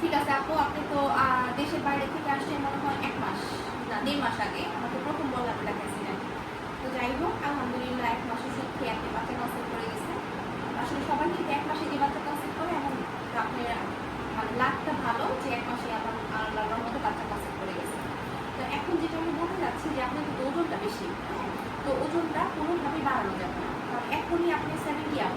ঠিক আছে আপু, আপনি তো দেশের বাইরে থেকে আসছেন মনে হয় এক মাস, না, দেড় মাস আগে। আমাকে প্রথম বললাম দেখাইছিলেন তো যাই হোক, আলহামদুলিল্লাহ এক মাসে সত্যি আপনি বাচ্চা কনসেপ্ট করে গেছে। আসলে সবাই কিন্তু এক মাসে যে বাচ্চা কনসেপ্ট করে এমন আপনার মানে লাখটা ভালো যে এক মাসে আবার আল্লাহর মতো বাচ্চা কনসেপ্ট করে গেছে। তো এখন যেটা আমি বলতে যাচ্ছি যে আপনার কিন্তু ওজনটা বেশি হ্যাঁ? তো ওজনটা কোনোভাবেই বাড়ানো যাবে না। কারণ এখনই আপনি সেভেন্টি আপ?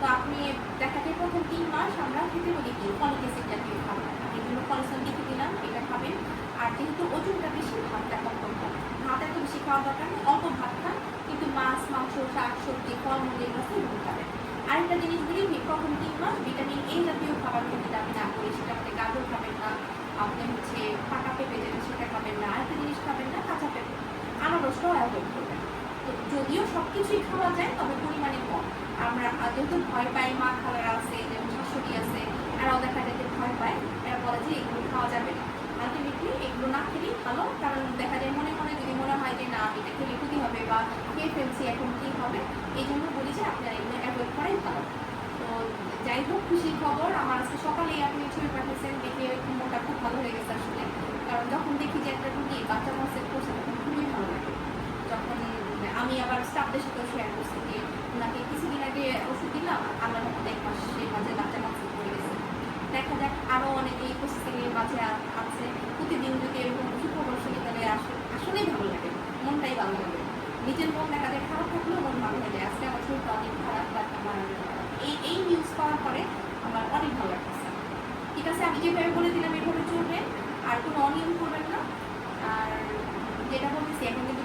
তো আপনি দেখা যায় প্রথম তিন মাস আমরা খেতে বলি কি ফলিক অ্যাসিড জাতীয় খাবার এই জন্য কলেস্ট্রল লিখে দিলাম এটা খাবেন আর যেহেতু ওজনটা বেশি, ভাতটা কম কম খাবেন ভাত এত বেশি খাওয়া দরকার নেই, অল্প ভাত খান, কিন্তু মাছ, মাংস, শাক, সবজি ফলমূল এগুলো এগুলো খাবেন আরেকটা জিনিস যে প্রথম তিন মাস ভিটামিন এ জাতীয় খাবার খেতে আমি না করি সেটা আপনি গাজর খাবেন না, আপনি হচ্ছে পাকা পেঁপে যেটা, সেটা খাবেন না। আরেকটা জিনিস খাবেন না, কাঁচা পেঁপে। আনারসটাও অ্যাভয়েড করবেন। তো যদিও সব কিছুই খাওয়া যায়, তবে পরিমাণে কম। আমরা যেহেতু ভয় পাই, মা খালারা আছে, যেমন শাশুড়ি আছে, এরাও দেখা যায় যে ভয় পায়, এরা বলে যে এগুলো খাওয়া যাবে না আলটিমেটলি এগুলো না খেলেই ভালো কারণ দেখা যায় মনে মনে যদি মনে হয় যে না এটা খেলে ক্ষতি হবে বা ফেলছি এখন কি হবে? এই জন্য বলি যে আপনারা এগুলো অ্যাভয়েড করাই ভালো। তো যাই হোক, খুশির খবর, আমার আজকে সকালেই আপনি ছবি পাঠিয়েছেন, দেখে মনটা খুব ভালো হয়ে গেছে আসলে। কারণ যখন দেখি যে একটা রুগী বাচ্চা কনসেপ্ট করছে তখন খুবই ভালো লাগে। যখন আমি আবার স্টাফদের সাথেও শেয়ার করছি যে ওনাকে কিছুদিন আগে ওষুধ দিলাম আল্লাহ রহমতে এক মাসের মাঝে বাচ্চা কনসেপ্ট করে গেছে। দেখা যাক আরও অনেকেই প্রসেসিংয়ের মাঝে আ- আছে। প্রতিদিন যদি এরকম কিছু খবর শুনি তাহলে আসলে আসলেই ভালো লাগে মনটাই ভালো লাগে নিজের মন দেখা যায়, খারাপ থাকলেও মন ভালো হয়ে যায়। আজকে আমার শরীরটা অনেক খারাপ আমার, এই এই নিউজ পাওয়ার পরে আমার অনেক ভালো লাগতেছে। ঠিক আছে, আমি যেভাবে বলে দিলাম, এভাবে চলবেন আর কোনো অনিয়ম করবেন না। আর যেটা বলতেছি, এখন কিন্তু